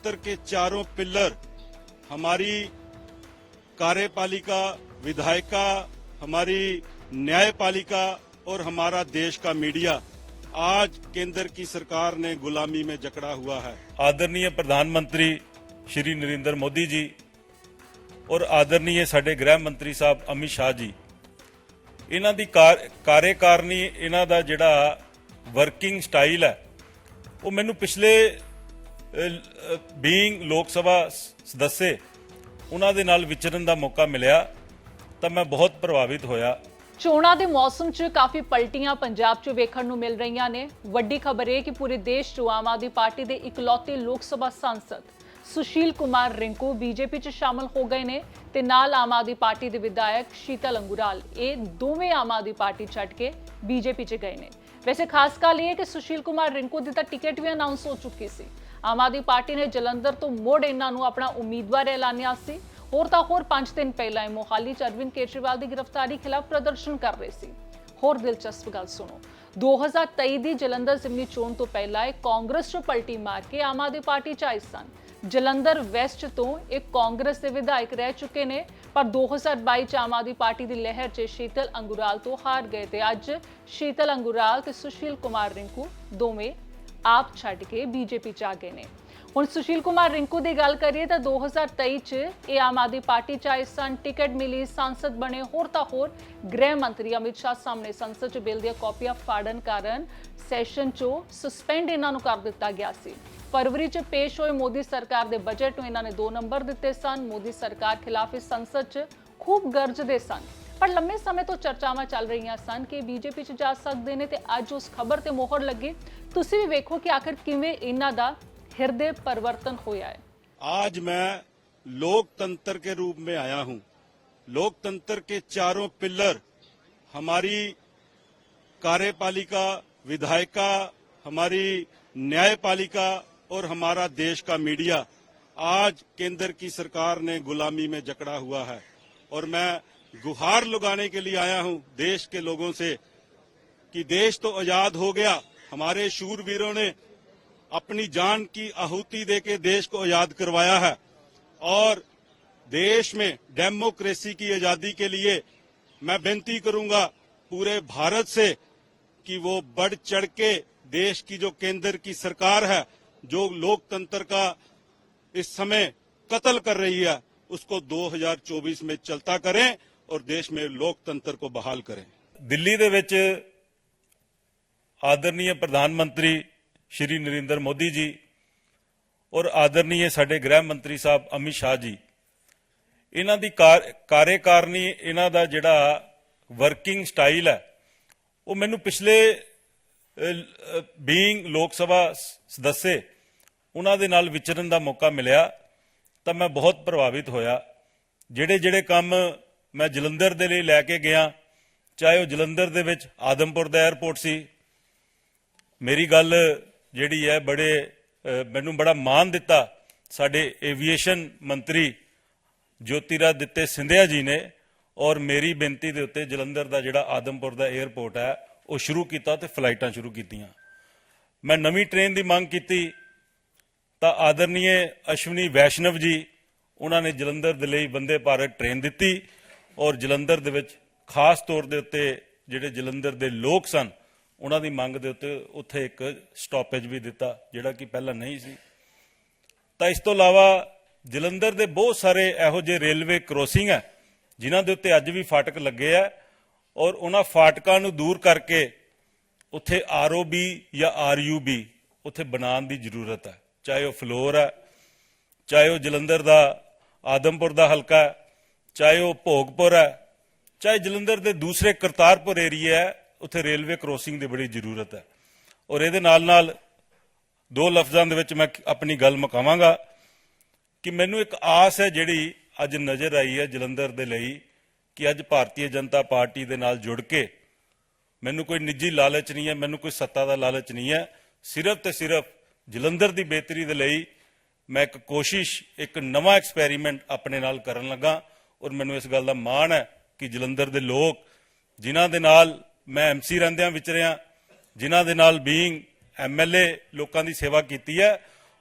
लोकतंत्र के चारों पिल्लर हमारी कार्यपालिका विधायिका हमारी न्यायपालिका और हमारा देश का मीडिया आज केंद्र की सरकार ने गुलामी में जकड़ा हुआ है आदरणीय प्रधानमंत्री श्री नरेंद्र मोदी जी ਔਰ ਆਦਰਨੀਏ ਸਾਡੇ ਗ੍ਰਹਿ ਮੰਤਰੀ ਸਾਹਿਬ ਅਮਿਤ ਸ਼ਾਹ ਜੀ ਇਹਨਾਂ ਦੀ ਕਾਰਜਕਾਰਨੀ ਇਹਨਾਂ ਦਾ ਜਿਹੜਾ ਵਰਕਿੰਗ ਸਟਾਈਲ ਹੈ ਉਹ ਮੈਨੂੰ ਪਿਛਲੇ ਬੀਇੰਗ ਲੋਕ ਸਭਾ ਸਦੱਸੇ, ਉਹਨਾਂ ਦੇ ਨਾਲ ਵਿਚਰਨ ਦਾ ਮੌਕਾ ਮਿਲਿਆ, ਤਾਂ ਮੈਂ ਬਹੁਤ ਪ੍ਰਭਾਵਿਤ ਹੋਇਆ। ਚੋਣਾਂ ਦੇ ਮੌਸਮ 'ਚ ਕਾਫੀ ਪਲਟੀਆਂ ਪੰਜਾਬ 'ਚ ਵੇਖਣ ਨੂੰ ਮਿਲ ਰਹੀਆਂ ਨੇ। ਵੱਡੀ ਖਬਰ ਇਹ ਕਿ ਪੂਰੇ ਦੇਸ਼ 'ਚ ਆਮ ਆਦਮੀ ਪਾਰਟੀ ਦੇ ਇਕਲੌਤੇ ਲੋਕ ਸਭਾ ਸੰਸਦ ਸੁਸ਼ੀਲ ਕੁਮਾਰ ਰਿੰਕੂ ਬੀਜੇਪੀ 'ਚ ਸ਼ਾਮਲ ਹੋ ਗਏ ਨੇ ਤੇ ਨਾਲ ਆਮ ਆਦਮੀ ਪਾਰਟੀ ਦੇ ਵਿਧਾਇਕ ਸ਼ੀਤਲ ਅੰਗੁਰਾਲ, ਇਹ ਦੋਵੇਂ ਆਮ ਆਦਮੀ ਪਾਰਟੀ ਛੱਡ ਕੇ ਬੀਜੇਪੀ 'ਚ ਗਏ ਨੇ। ਵੈਸੇ ਖਾਸ ਗੱਲ ਇਹ ਹੈ ਕਿ ਸੁਸ਼ੀਲ ਕੁਮਾਰ ਰਿੰਕੂ ਦੀ ਤਾਂ ਟਿਕਟ ਵੀ ਅਨਾਉਂਸ ਹੋ ਚੁੱਕੀ ਸੀ। ਆਮ ਆਦਮੀ ਪਾਰਟੀ ਨੇ ਜਲੰਧਰ ਤੋਂ ਮੋੜ ਇਹਨਾਂ ਨੂੰ ਆਪਣਾ ਉਮੀਦਵਾਰ ਐਲਾਨਿਆ ਸੀ। ਹੋਰ ਤਾਂ ਹੋਰ 5 ਦਿਨ ਪਹਿਲਾਂ ਇਹ ਮੋਹਾਲੀ ਚ ਅਰਵਿੰਦ ਕੇਜਰੀਵਾਲ ਦੀ ਗ੍ਰਿਫਤਾਰੀ ਖਿਲਾਫ ਪ੍ਰਦਰਸ਼ਨ ਕਰ ਰਹੇ ਸੀ। ਹੋਰ ਦਿਲਚਸਪ ਗੱਲ ਸੁਣੋ 2023 ਦੀ ਜਲੰਧਰ ਜ਼ਿਮਨੀ ਚੋਣ ਤੋਂ ਪਹਿਲਾਂ ਇਹ ਕਾਂਗਰਸ 'ਚ ਪਲਟੀ ਮਾਰ ਕੇ ਆਮ ਆਦਮੀ ਪਾਰਟੀ 'ਚ ਆਏ ਸਨ। ਜਲੰਧਰ ਵੈਸਟ ਤੋਂ ਇੱਕ ਕਾਂਗਰਸ ਦੇ ਵਿਧਾਇਕ ਰਹਿ ਚੁੱਕੇ ਨੇ, ਪਰ 2022 ਚ ਆਮ ਆਦਮੀ ਪਾਰਟੀ ਦੀ ਲਹਿਰ 'ਚ ਸ਼ੀਤਲ ਅੰਗੁਰਾਲ ਤੋਂ ਹਾਰ ਗਏ ਤੇ ਅੱਜ ਸ਼ੀਤਲ ਅੰਗੁਰਾਲ ਤੇ ਸੁਸ਼ੀਲ ਕੁਮਾਰ ਰਿੰਕੂ ਦੋਵੇਂ ਆਪ ਛੱਡ ਕੇ ਬੀਜੇਪੀ ਚ ਆ ਗਏ ਨੇ। ਹੁਣ ਸੁਸ਼ੀਲ ਕੁਮਾਰ ਰਿੰਕੂ ਦੀ ਗੱਲ ਕਰੀਏ ਤਾਂ 2023 ਚ ਇਹ ਆਮ ਆਦਮੀ ਪਾਰਟੀ ਚ ਆਏ ਸਨ, ਟਿਕਟ ਮਿਲੀ, ਸੰਸਦ ਬਣੇ, ਹੋਰ ਤਾਂ ਹੋਰ ਗ੍ਰਹਿ ਮੰਤਰੀ ਅਮਿਤ ਸ਼ਾਹ ਸਾਹਮਣੇ ਸੰਸਦ ਚ ਬਿੱਲ ਦੀਆਂ ਕਾਪੀਆਂ ਫਾੜਨ ਕਾਰਨ ਸੈਸ਼ਨ ਚੋਂ ਸਸਪੈਂਡ ਇਹਨਾਂ ਨੂੰ ਕਰ ਦਿੱਤਾ ਗਿਆ ਸੀ। ਫਰਵਰੀ ਚ ਪੇਸ਼ ਹੋਏ ਮੋਦੀ ਸਰਕਾਰ ਦੇ ਬਜਟ ਨੂੰ ਇਹਨਾਂ ਨੇ 2 ਨੰਬਰ ਦਿੱਤੇ ਸਨ। ਮੋਦੀ ਸਰਕਾਰ ਖਿਲਾਫ ਇਸ ਸੰਸਦ ਚ ਖੂਬ ਗਰਜਦੇ ਸਨ। ਪਰ ਲੰਮੇ ਸਮੇਂ ਤੋਂ ਚਰਚਾਵਾਂ ਚੱਲ ਰਹੀਆਂ ਸਨ ਕਿ ਬੀਜੇਪੀ ਚ ਜਾ ਸਕਦੇ ਨੇ ਤੇ ਅੱਜ ਉਸ ਖਬਰ ਤੇ ਮੋਹਰ ਲੱਗੀ ਤੁਸੀਂ ਵੀ ਵੇਖੋ ਕਿ ਆਖਰ ਕਿਵੇਂ ਇਹਨਾਂ ਦਾ ਹਿਰਦੇ ਪਰਿਵਰਤਨ ਹੋਇਆ ਹੈ आज मैं लोकतंत्र के रूप में आया हूं लोकतंत्र के चारों पिल्लर हमारी कार्यपालिका विधायिका हमारी न्यायपालिका और हमारा देश का मीडिया आज केंद्र की सरकार ने गुलामी में जकड़ा हुआ है और मैं गुहार लगाने के लिए आया हूँ देश के लोगों से कि देश तो आज़ाद हो गया। हमारे शूरवीरों ने अपनी जान की आहुति देके देश को आज़ाद करवाया है और देश में डेमोक्रेसी की आज़ादी के लिए मैं विनती करूँगा पूरे भारत से कि वो बढ़ चढ़ के देश की जो केंद्र की सरकार है, जो लोकतंत्र का इस समय कत्ल कर रही है, उसको 2024 में चलता करें। ਔਰ ਦੇਸ਼ ਮੇ ਲੋਕਤੰਤਰ ਕੋ ਬਹਾਲ ਕਰੇ। ਦਿੱਲੀ ਦੇ ਵਿੱਚ ਆਦਰਨੀय ਪ੍ਰਧਾਨ ਮੰਤਰੀ ਸ਼੍ਰੀ ਨਰਿੰਦਰ ਮੋਦੀ ਜੀ ਔਰ ਆਦਰਨੀਏ ਸਾਡੇ ਗ੍ਰਹਿ ਮੰਤਰੀ ਸਾਹਿਬ ਅਮਿਤ ਸ਼ਾਹ ਜੀ, ਇਹਨਾਂ ਦੀ ਕਾਰਜਕਾਰਨੀ ਇਹਨਾਂ ਦਾ ਜਿਹੜਾ ਵਰਕਿੰਗ ਸਟਾਈਲ ਹੈ, ਉਹ ਮੈਨੂੰ ਪਿਛਲੇ ਬੀਇੰਗ ਲੋਕ ਸਭਾ ਸਦੱਸੇ ਉਹਨਾਂ ਦੇ ਨਾਲ ਵਿਚਰਨ ਦਾ ਮੌਕਾ ਮਿਲਿਆ ਤਾਂ ਮੈਂ ਬਹੁਤ ਪ੍ਰਭਾਵਿਤ ਹੋਇਆ। ਜਿਹੜੇ ਜਿਹੜੇ ਕੰਮ ਮੈਂ ਜਲੰਧਰ ਦੇ ਲਈ ਲੈ ਕੇ ਗਿਆ। ਚਾਹੇ ਉਹ ਜਲੰਧਰ ਦੇ ਵਿੱਚ ਆਦਮਪੁਰ ਦਾ 에어ਪੋਰਟ ਸੀ। ਮੇਰੀ ਗੱਲ ਜਿਹੜੀ ਹੈ ਬੜੇ ਮੈਨੂੰ ਬੜਾ ਮਾਣ ਦਿੱਤਾ। ਸਾਡੇ ਏਵੀਏਸ਼ਨ ਮੰਤਰੀ ਜੋਤੀਰਾ ਦਿੱਤੇ ਸਿੰਧਿਆ ਜੀ ਨੇ ਔਰ ਮੇਰੀ ਬੇਨਤੀ ਦੇ ਉੱਤੇ ਜਲੰਧਰ ਦਾ ਜਿਹੜਾ ਆਦਮਪੁਰ ਦਾ 에어ਪੋਰਟ ਹੈ, ਉਹ ਸ਼ੁਰੂ ਕੀਤਾ ਤੇ ਫਲਾਈਟਾਂ ਸ਼ੁਰੂ ਕੀਤੀਆਂ। ਮੈਂ ਨਵੀਂ ਟ੍ਰੇਨ ਦੀ ਮੰਗ ਕੀਤੀ। ਤਾਂ ਆਦਰਨੀਏ ਅਸ਼ਵਨੀ ਵੈਸ਼ਨਵ ਜੀ, ਉਹਨਾਂ ਨੇ ਜਲੰਧਰ ਦੇ ਲਈ ਬੰਦੇ ਭਾਰਤ ਟ੍ਰੇਨ ਦਿੱਤੀ। ਔਰ ਜਲੰਧਰ ਦੇ ਵਿੱਚ ਖਾਸ ਤੌਰ ਦੇ ਉੱਤੇ ਜਿਹੜੇ ਜਲੰਧਰ ਦੇ ਲੋਕ ਸਨ, ਉਹਨਾਂ ਦੀ ਮੰਗ ਦੇ ਉੱਤੇ ਉੱਥੇ ਇੱਕ ਸਟਾਪੇਜ ਵੀ ਦਿੱਤਾ, ਜਿਹੜਾ ਕਿ ਪਹਿਲਾਂ ਨਹੀਂ ਸੀ। ਤਾਂ ਇਸ ਤੋਂ ਇਲਾਵਾ ਜਲੰਧਰ ਦੇ ਬਹੁਤ ਸਾਰੇ ਇਹੋ ਜਿਹੇ ਰੇਲਵੇ ਕ੍ਰੋਸਿੰਗ ਹੈ, ਜਿਨ੍ਹਾਂ ਦੇ ਉੱਤੇ ਅੱਜ ਵੀ ਫਾਟਕ ਲੱਗੇ ਆ ਔਰ ਉਹਨਾਂ ਫਾਟਕਾਂ ਨੂੰ ਦੂਰ ਕਰਕੇ ਉੱਥੇ ਆਰਓਬੀ ਜਾਂ ਆਰਯੂਬੀ ਉੱਥੇ ਬਣਾਉਣ ਦੀ ਜ਼ਰੂਰਤ ਹੈ। ਚਾਹੇ ਉਹ ਫਲੋਰ ਹੈ, ਚਾਹੇ ਉਹ ਜਲੰਧਰ ਦਾ, ਆਦਮਪੁਰ ਦਾ ਹਲਕਾ ਹੈ ਚਾਹੇ ਉਹ ਭੋਗਪੁਰ ਹੈ, ਚਾਹੇ ਜਲੰਧਰ ਦੇ ਦੂਸਰੇ ਕਰਤਾਰਪੁਰ ਏਰੀਆ ਹੈ, ਉੱਥੇ ਰੇਲਵੇ ਕ੍ਰੋਸਿੰਗ ਦੀ ਬੜੀ ਜ਼ਰੂਰਤ ਹੈ। ਔਰ ਇਹਦੇ ਨਾਲ ਨਾਲ ਦੋ ਲਫ਼ਜ਼ਾਂ ਦੇ ਵਿੱਚ ਮੈਂ ਆਪਣੀ ਗੱਲ ਮੁਕਾਵਾਂਗਾ ਕਿ ਮੈਨੂੰ ਇੱਕ ਆਸ ਹੈ ਜਿਹੜੀ ਅੱਜ ਨਜ਼ਰ ਆਈ ਹੈ ਜਲੰਧਰ ਦੇ ਲਈ ਕਿ ਅੱਜ ਭਾਰਤੀ ਜਨਤਾ ਪਾਰਟੀ ਦੇ ਨਾਲ ਜੁੜ ਕੇ ਮੈਨੂੰ ਕੋਈ ਨਿੱਜੀ ਲਾਲਚ ਨਹੀਂ ਹੈ, ਮੈਨੂੰ ਕੋਈ ਸੱਤਾ ਦਾ ਲਾਲਚ ਨਹੀਂ ਹੈ। ਸਿਰਫ ਤੇ ਸਿਰਫ ਜਲੰਧਰ ਦੀ ਬਿਹਤਰੀ ਦੇ ਲਈ ਮੈਂ ਇੱਕ ਕੋਸ਼ਿਸ਼, ਇੱਕ ਨਵਾਂ ਐਕਸਪੈਰੀਮੈਂਟ ਆਪਣੇ ਨਾਲ ਕਰਨ ਲੱਗਾ। ਔਰ ਮੈਨੂੰ ਇਸ ਗੱਲ ਦਾ ਮਾਣ ਹੈ ਕਿ ਜਲੰਧਰ ਦੇ ਲੋਕ, ਜਿਨ੍ਹਾਂ ਦੇ ਨਾਲ ਮੈਂ ਐਮਸੀ ਰਹਿੰਦਿਆਂ ਵਿਚਰਿਆ ਜਿਨ੍ਹਾਂ ਦੇ ਨਾਲ ਬੀਇੰਗ ਐਮਐਲਏ ਲੋਕਾਂ ਦੀ ਸੇਵਾ ਕੀਤੀ ਹੈ,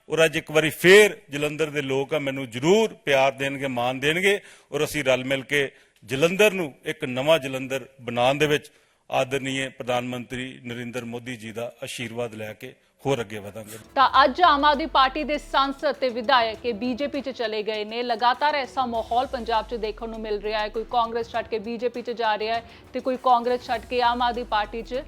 ਔਰ ਅੱਜ ਇੱਕ ਵਾਰੀ ਫੇਰ ਜਲੰਧਰ ਦੇ ਲੋਕ ਆ, ਮੈਨੂੰ ਜ਼ਰੂਰ ਪਿਆਰ ਦੇਣਗੇ, ਮਾਣ ਦੇਣਗੇ, ਔਰ ਅਸੀਂ ਰਲ ਮਿਲ ਕੇ ਜਲੰਧਰ ਨੂੰ ਇੱਕ ਨਵਾਂ ਜਲੰਧਰ ਬਣਾਉਣ ਦੇ ਵਿੱਚ ਆਦਰਨੀਏ ਪ੍ਰਧਾਨ ਮੰਤਰੀ ਨਰਿੰਦਰ ਮੋਦੀ ਜੀ ਦਾ ਆਸ਼ੀਰਵਾਦ ਲੈ ਕੇ ਹੋਰ ਅੱਗੇ ਵਧਾਂਗੇ। ਤਾਂ ਅੱਜ ਆਮ ਆਦਮੀ ਪਾਰਟੀ ਦੇ ਸੰਸਦ ਤੇ ਵਿਧਾਇਕ ਇਹ ਬੀਜੇਪੀ 'ਚ ਚਲੇ ਗਏ ਨੇ। ਲਗਾਤਾਰ ਐਸਾ ਮਾਹੌਲ ਪੰਜਾਬ 'ਚ ਦੇਖਣ ਨੂੰ ਮਿਲ ਰਿਹਾ ਹੈ। ਕੋਈ ਕਾਂਗਰਸ ਛੱਡ ਕੇ ਬੀਜੇਪੀ 'ਚ ਜਾ ਰਿਹਾ ਹੈ ਤੇ ਕੋਈ ਕਾਂਗਰਸ ਛੱਡ ਕੇ ਆਮ ਆਦਮੀ ਪਾਰਟੀ 'ਚ।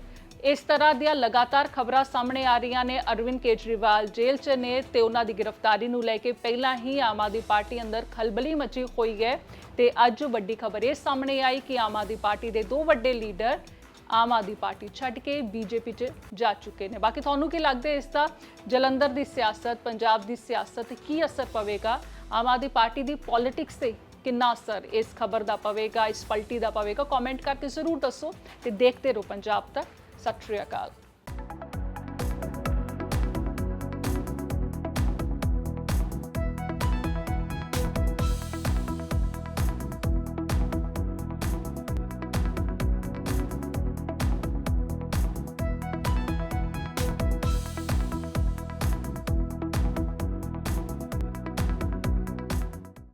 ਇਸ ਤਰ੍ਹਾਂ ਦੀਆਂ ਲਗਾਤਾਰ ਖਬਰਾਂ ਸਾਹਮਣੇ ਆ ਰਹੀਆਂ ਨੇ। ਅਰਵਿੰਦ ਕੇਜਰੀਵਾਲ ਜੇਲ੍ਹ 'ਚ ਨੇ ਤੇ ਉਹਨਾਂ ਦੀ ਗ੍ਰਿਫਤਾਰੀ ਨੂੰ ਲੈ ਕੇ ਪਹਿਲਾਂ ਹੀ ਆਮ ਆਦਮੀ ਪਾਰਟੀ ਅੰਦਰ ਖਲਬਲੀ ਮਚੀ ਹੋਈ ਹੈ। ਤੇ ਅੱਜ ਵੱਡੀ ਖਬਰ ਇਹ ਸਾਹਮਣੇ ਆਈ ਕਿ ਆਮ ਆਦਮੀ ਪਾਰਟੀ ਦੇ ਦੋ ਵੱਡੇ ਲੀਡਰ ਆਮ ਆਦਮੀ ਪਾਰਟੀ ਛੱਡ ਕੇ ਬੀਜੇਪੀ 'ਚ ਜਾ ਚੁੱਕੇ ਨੇ। ਬਾਕੀ ਤੁਹਾਨੂੰ ਕੀ ਲੱਗਦਾ ਇਸ ਦਾ ਜਲੰਧਰ ਦੀ ਸਿਆਸਤ, ਪੰਜਾਬ ਦੀ ਸਿਆਸਤ ਤੇ ਕੀ ਅਸਰ ਪਵੇਗਾ? ਆਮ ਆਦਮੀ ਪਾਰਟੀ ਦੀ ਪੋਲਿਟਿਕਸ ਤੇ ਕਿੰਨਾ ਅਸਰ ਇਸ ਖਬਰ ਦਾ ਪਵੇਗਾ, ਇਸ ਪਲਟੀ ਦਾ ਪਵੇਗਾ? ਕਮੈਂਟ ਕਰਕੇ ਜ਼ਰੂਰ ਦੱਸੋ ਤੇ ਦੇਖਦੇ ਰਹੋ ਪੰਜਾਬ ਤੱਕ। ਸਤਿ ਸ਼੍ਰੀ ਅਕਾਲ।